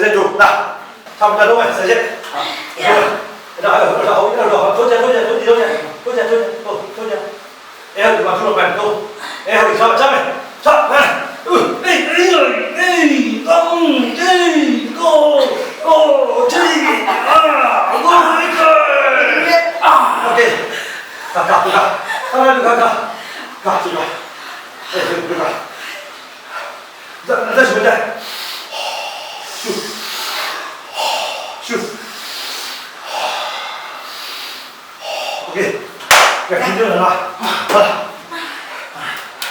세제 줘. 나. 잠깐 놓아. 세제. 야. 나 하고 나 하고 나 하고 도자 도자 도자 도자 도자 도자 도자. 야, 그 맞으러 가면 또. 야, 우리 잡아 잡아. 잡아. 으. 에이, 에이, 에이. 공. 에이. 고. 고. 저기. 아. 고. 이거. 아. 오케이. 가, 가, 가. 하나, 가, 가. 가, 가. 에, 가. 자, 다시 보자. OK，该停正人了，好了，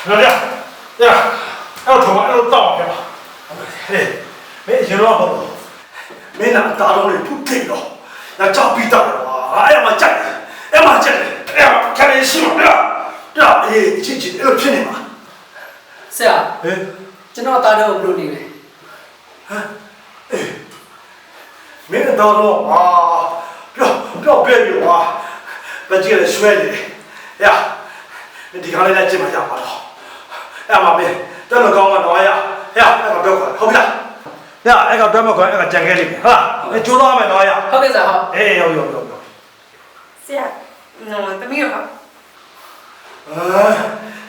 那这样，这样，那我腿嘛，那我倒下吧，哎，没行了，不，没拿大刀的不给了，那照比刀了，哎呀妈站着，哎呀妈站着，哎呀，看来是嘛，对吧？对吧？哎，进去，那个骗你嘛，ဆရာ哎，ကျွန်တော်တားတော့ဘယ်လိုနေလဲ没拿刀了啊，不要不要别扭啊。 မကြည့်ရရွှဲနေရဒီခါလေးနဲ့ကြည့်မှရပါတော့အဲ့မှာမင်းတက်လို့ကောင်းကတော့ရရအဲ့ကပြောခွာဟုတ်ပြီလားရအဲ့ကပြောမခွာအဲ့ကကြံခဲ့လိမ့်မယ်ဟာအဲ့ကျိုးသွားမယ်တော့ရဟုတ်ကဲ့ဆရာဟုတ်အေးရောက်ရောက်ရောက်ရောက်ဆရာနော်တမီးရောအာ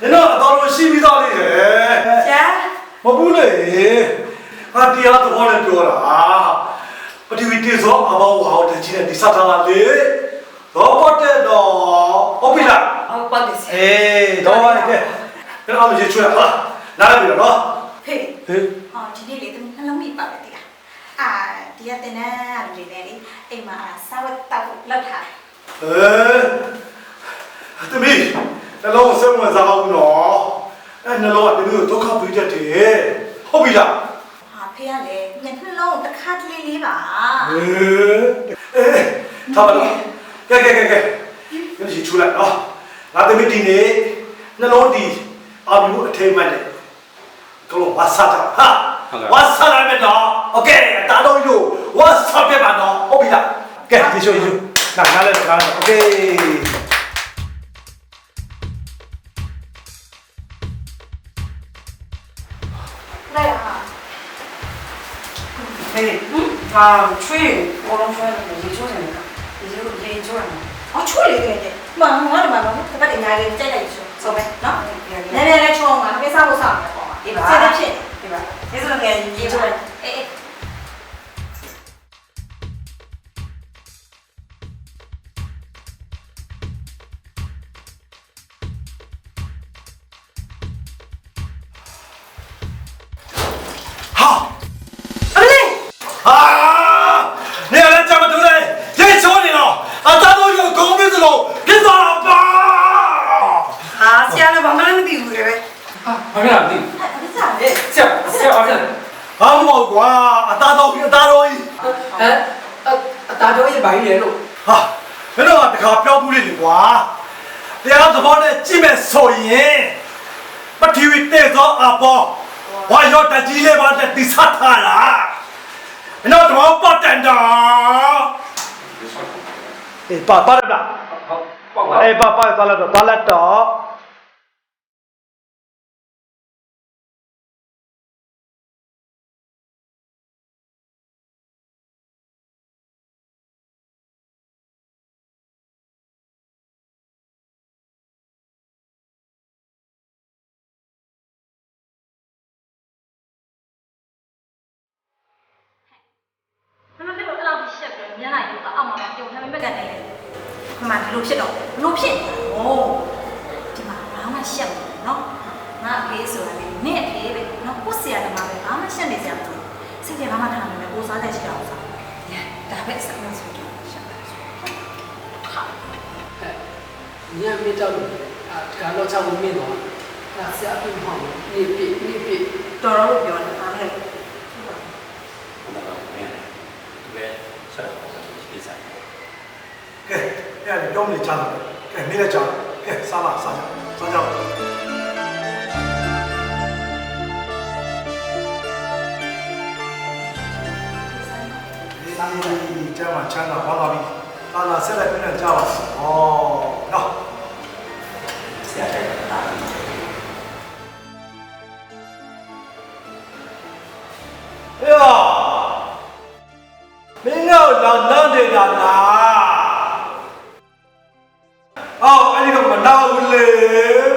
နင်တော့အတော်လို့ရှိပြီးသားလေးတယ်ဆရာမဘူးလေဟာတရားသဘောနဲ့ပြောတာပထဝီတေဇောအဘောဟောတကြီးနဲ့ဒီစတာလေ တော့ပတ်တဲ့တော့ဟုတ်ပြီလားအော်ပတ်တယ်ဆရာအေးတော့ပါလေကဲကျွန်တော်မရေချွဲဟာနားပြီနော်ဖေးဟေးအော်ဒီနေ့လေတမီးနှလုံးမိပါပဲတိလားအာဒီကတင်တဲ့လူတွေလေအိမ်မှာစာဝတ်တောက်လောက်ထားအဲတမီးနှလုံးစမ်းဝင်စားအောင်နော်အဲနှလုံးကတမီးကိုဒုက္ခပေးတတ်တယ်ဟုတ်ပြီလားဟာဖေးကလေညနှလုံးတစ်ခါတလေလေးပါဟေးအေးထားပါတော့ ကဲကဲကဲကဲမျက်စိချူလိုက်နော်ငါသမီးဒီနေ့နှလုံးဒီအာဘူးအထိမ်းမှတ်တယ်ကလုံးဝါဆာတာဟာဝါဆာလိုက်မယ်နော်โอเคအသားတော့ယူဝါဆာပြပါနော်ဟုတ်ပြီလားကဲဒီရှိုယူနာနားလဲနားလဲโอเคได้แล้วค่ะเฮ้ยอืมอ่าช่วยโอลงช่วยหน่อยช่วย ချိုးလေခဲ့တယ်မငါတို့မှာတော့တပတ်အများကြီးကြိုက်လိုက်ဆိုဆိုပဲနော်နည်းနည်းလေးချုံမှာဖေးစားဖို့စားမယ်ပေါ့ဒီပါဆက်တဲ့ဖြစ်ဒီပါဒီဆိုငယ်ရေဒီချိုးပါတယ်အေး သားတော့အသားတော့ကြီးဟမ်အတားတော့ရေးပါကြီးလေလို့ဟာဘယ်တော့တခါပြောဘူးလေကွာတရားသဘောနဲ့ကြည့်မဲ့ဆိုရင်ပထဝီတဲ့သောအပေါ်ဝါရောတကြီးလေးပါတဲ့တိစထားလားဘယ်တော့တော့ပတ်တန်တာအေးပါပါရလားဟုတ်ပေါ့ပါအေးပါပါသွားလာတော့သွားလာတော့ ဒီလိုဖြစ်တော့ဘလို့ဖြစ်နေလဲဩဒီမှာဘာမှရှက်ဘူးနော်ငါအဖေးဆိုတာလေနင့်အဖေးပဲနော်ကိုဆရာတမပဲဘာမှရှက်နေကြဘူးစိတ်ထဲဘာမှထားနေမယ်ကိုစားတဲ့ရှိအောင်စားဒါပဲစမ်းဆိုတော့ရှက်ပါဟာညံမေးတော့အာကတော့ချောင်းမင်းတော့ဒါဆရာပြင်ဟောင်းနေပြနေပြတော်တော်လို့ပြောတယ်အားလည်းကဲ အဲ့ဒါပြောမနေချတာကဲနေလည်းချာကဲစားပါစားကြစားကြဒီကျမ်းမှာချမ်းသာပါပါပြီ။သာသာဆက်လက်ပြန်ကြပါစေ။ဩ Aê!